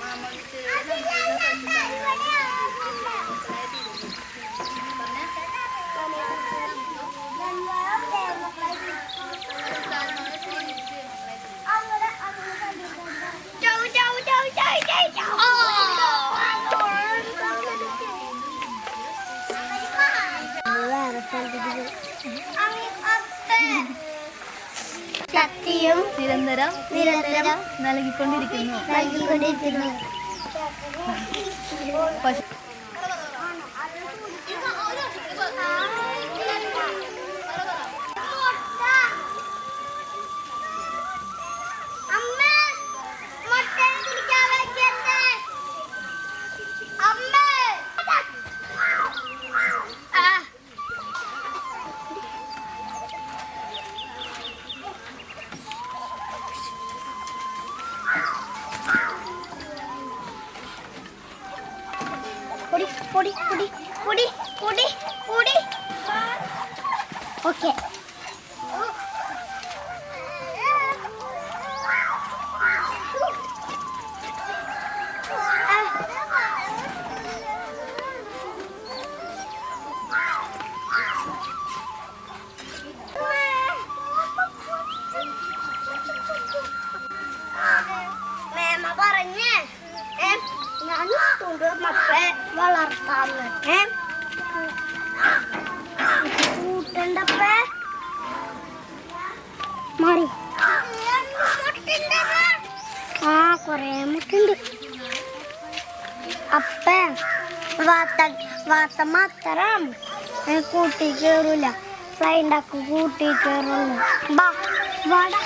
Mama, സൗകര്യം നിരന്തരം നിരന്തരം നൽകിക്കൊണ്ടിരിക്കുന്നു. നൽകിക്കൊണ്ടിരിക്കുന്നു. പൊടി പൊടി പൊടി പൊടി പൊടി. ഓക്കെ. ഞാൻ തുടർന്നപ്പേ വളർത്താന്ന് ഏ കൂട്ടണ്ടപ്പേ മാറി ആ കൊറേ മുട്ടുണ്ട് അപ്പേ വാത്ത വാത്ത മാത്രം കൂട്ടി കേറൂല ഫ്ലൈ ഉണ്ടാക്കും കൂട്ടി കേറുള്ളൂ ബാ വാടാ